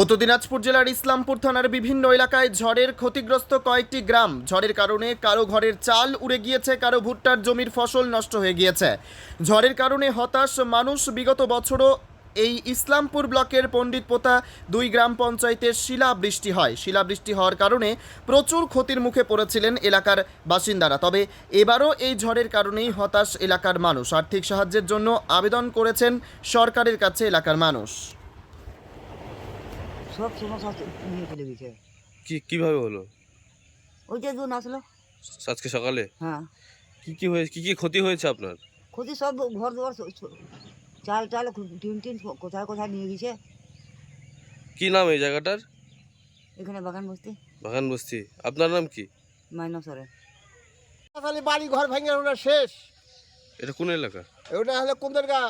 উত্তর দিনাজপুর জেলার ইসলামপুর থানার বিভিন্ন এলাকায় ঝড়ের ক্ষতিগ্রস্ত কয়েকটি গ্রাম। ঝড়ের কারণে কারও ঘরের চাল উড়ে গিয়েছে, কারও ভুট্টার জমির ফসল নষ্ট হয়ে গিয়েছে। ঝড়ের কারণে হতাশ মানুষ বিগত বছরও এই ইসলামপুর ব্লকের পণ্ডিত পোতা দুই গ্রাম পঞ্চায়েতের শিলাবৃষ্টি হয়। শিলাবৃষ্টি হওয়ার কারণে প্রচুর ক্ষতির মুখে পড়েছিলেন এলাকার বাসিন্দারা। তবে এবারও এই ঝড়ের কারণেই হতাশ এলাকার মানুষ। আর্থিক সাহায্যের জন্য আবেদন করেছেন সরকারের কাছে এলাকার মানুষ। সব সমস্যা নিয়ে চলে গেছে। কি কীভাবে হলো? ওই যে জন আসলো। আজকে সকালে? হ্যাঁ। কি কি হয়েছে কি কি ক্ষতি হয়েছে আপনার? ক্ষতি সব ঘর দুয়ার চাল টাল টিন টিন কোথায় কোথায় নিয়ে গেছে। কি নাম এই জায়গাটার? এখানে বাগান বসতে। বাগান বস্তি। আপনার নাম কি? মাইনা সরে খালি বাড়ি ঘর ভেঙে ওটা শেষ। এটা কোন এলাকা? ওটা হলো কুন্দেরগা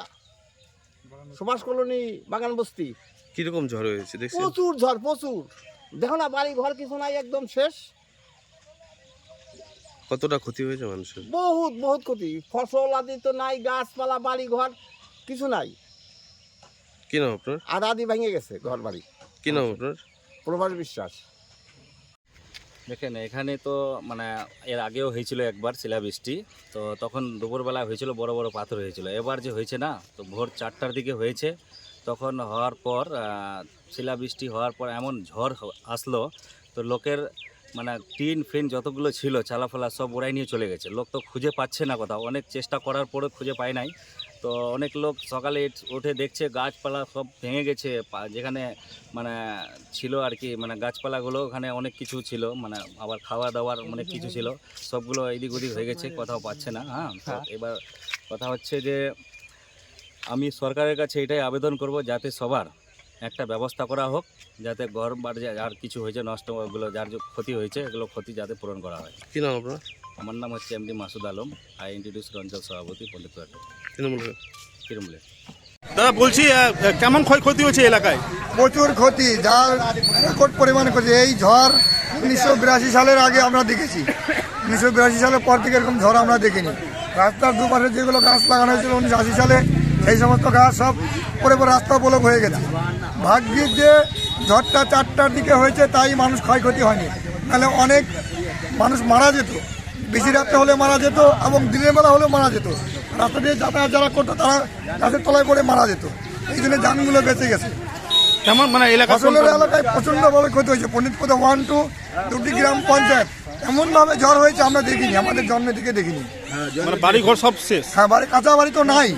সুভাষ কলোনি বাগান বস্তি। কীরকম ঝড় হয়েছে দেখছেন? প্রচুর ঝড় প্রচুর। দেখো না বাড়ি ঘর কিছু নাই একদম শেষ। কতটা ক্ষতি হয়েছে মানুষের? বহুত বহুত ক্ষতি। ফসল আদি তো নাই গাছপালা বাড়ি ঘর কিছু নাই। কি নাম আপনার? আধা আদি ভেঙে গেছে ঘর বাড়ি কি নাম আপনার? প্রভাস বিশ্বাস। দেখেন, এখানে তো মানে এর আগেও হয়েছিল একবার শিলাবৃষ্টি। তো তখন দুপুরবেলা হয়েছিল বড় বড় পাথর হয়েছিল। এবার যে হয়েছে না, তো ভোর চারটার দিকে হয়েছে। তখন হওয়ার পর শিলাবৃষ্টি হওয়ার পর এমন ঝড় আসলো, তো লোকের মানে টিন ফিন যতগুলো ছিল, চালাফালা সব ওরাই নিয়ে চলে গেছে। লোক তো খুঁজে পাচ্ছে না কোথাও। অনেক চেষ্টা করার পরে খুঁজে পায় নাই। তো অনেক লোক সকালে উঠে দেখছে গাছপালা সব ভেঙে গেছে যেখানে মানে ছিল আর কি মানে গাছপালাগুলো ওখানে অনেক কিছু ছিল মানে আবার খাওয়া দাওয়ার অনেক কিছু ছিল সবগুলো এদিক ওদিক হয়ে গেছে কোথাও পাচ্ছে না হ্যাঁ? এবার কথা হচ্ছে যে আমি সরকারের কাছে এটাই আবেদন করব যাতে সবার একটা ব্যবস্থা করা হোক যাতে ঘর বাড়ি যা- যার কিছু হয়েছে নষ্ট ওগুলো যার ক্ষতি হয়েছে এগুলো ক্ষতি যাতে পূরণ করা হয়। কি নাম আপনার? আমার নাম হচ্ছে MD Masud Alam I introduce অঞ্চল সভাপতি পণ্ডিত তৃণমূল তৃণমূলে। দাদা বলছি কেমন ক্ষয়ক্ষতি হয়েছে এলাকায়? প্রচুর ক্ষতি যার রেকর্ড পরিমাণ ক্ষতি। এই ঝড় উনিশশো বিরাশি সালের আগে আমরা দেখেছি। উনিশশো বিরাশি সালের পর থেকে এরকম ঝড় আমরা দেখিনি। রাস্তার দুপাশে যেগুলো গাছ লাগানো হয়েছিল উনিশশো আশি সালে সেই সমস্ত গাছ সব পরে পরে রাস্তা বলক হয়ে গেছে। ভাগ্যিস যে ঝড়টা চারটার দিকে হয়েছে তাই মানুষ ক্ষয়ক্ষতি হয়নি। নাহলে অনেক মানুষ মারা যেত। বেশি রাত্রে হলে মারা যেত এবং দিনের বেলা হলেও মারা যেত। রাস্তা দিয়ে যাতায়াত যারা করতো তারা গাছের তলায় পড়ে মারা যেত। এই জন্য যানগুলো বেঁচে গেছে। কেমন? মানে এলাকা ফসলের এলাকায় প্রচন্ডভাবে ক্ষতি হয়েছে। পণ্ডিতপদা ওয়ান টু দুটি গ্রাম পঞ্চায়েত। এমনভাবে জ্বর হয়েছে আমরা দেখিনি আমাদের জন্মের দিকে দেখিনি। মানে বাড়ি সব শেষ? হ্যাঁ বাড়ি কাঁচা বাড়ি তো নাই।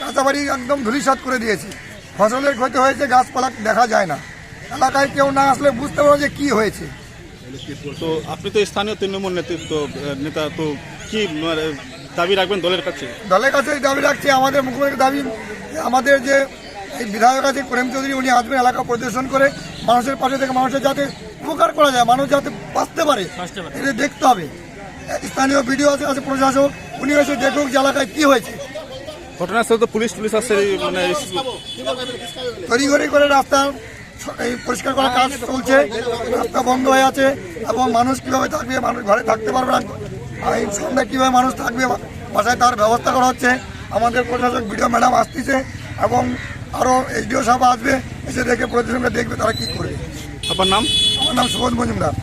কাঁচা বাড়ি একদম ধুলিসাৎ করে দিয়েছে। ফসলের ক্ষতি হয়েছে গাছপালা দেখা যায় না। এলাকায় কেউ না আসলে বুঝতে পারো যে কি হয়েছে। তো আপনি তো স্থানীয় তৃণমূল নেতৃত্ব নেতা তো কি মানে, দাবি রাখবেন দলের কাছে? দলের কাছে দাবি রাখছি আমাদের মুখ্যমন্ত্রীর দাবি আমাদের যে এই বিধায়ক আছে প্রেম চৌধুরী উনি আসবেন এলাকা পরিদর্শন করে মানুষের পাশে থেকে মানুষের যাতে উপকার করা যায় মানুষ যাতে বাঁচতে পারে এটা দেখতে হবে। স্থানীয় বিডিও আছে আছে প্রশাসক উনি এসে দেখুক যে এলাকায় কী হয়েছে। ঘটনাস্থলে তো পুলিশ পুলিশ আসছে মানে তড়িঘড়ি করে রাস্তা এই পরিষ্কার করার কাজ চলছে রাস্তা বন্ধ হয়ে আছে এবং মানুষ কীভাবে থাকবে মানুষ ঘরে থাকতে পারবে না। এই সন্ধ্যায় কীভাবে মানুষ থাকবে বাসায় তার ব্যবস্থা করা হচ্ছে। আমাদের প্রশাসক বিডিও ম্যাডাম আসতেছে এবং আরও এসডিও সাহেব আসবে এসে দেখে প্রতিষ্ঠানটা দেখবে তারা কী করবে। আপনার নাম? আমার নাম সুবোধ মজুমদার।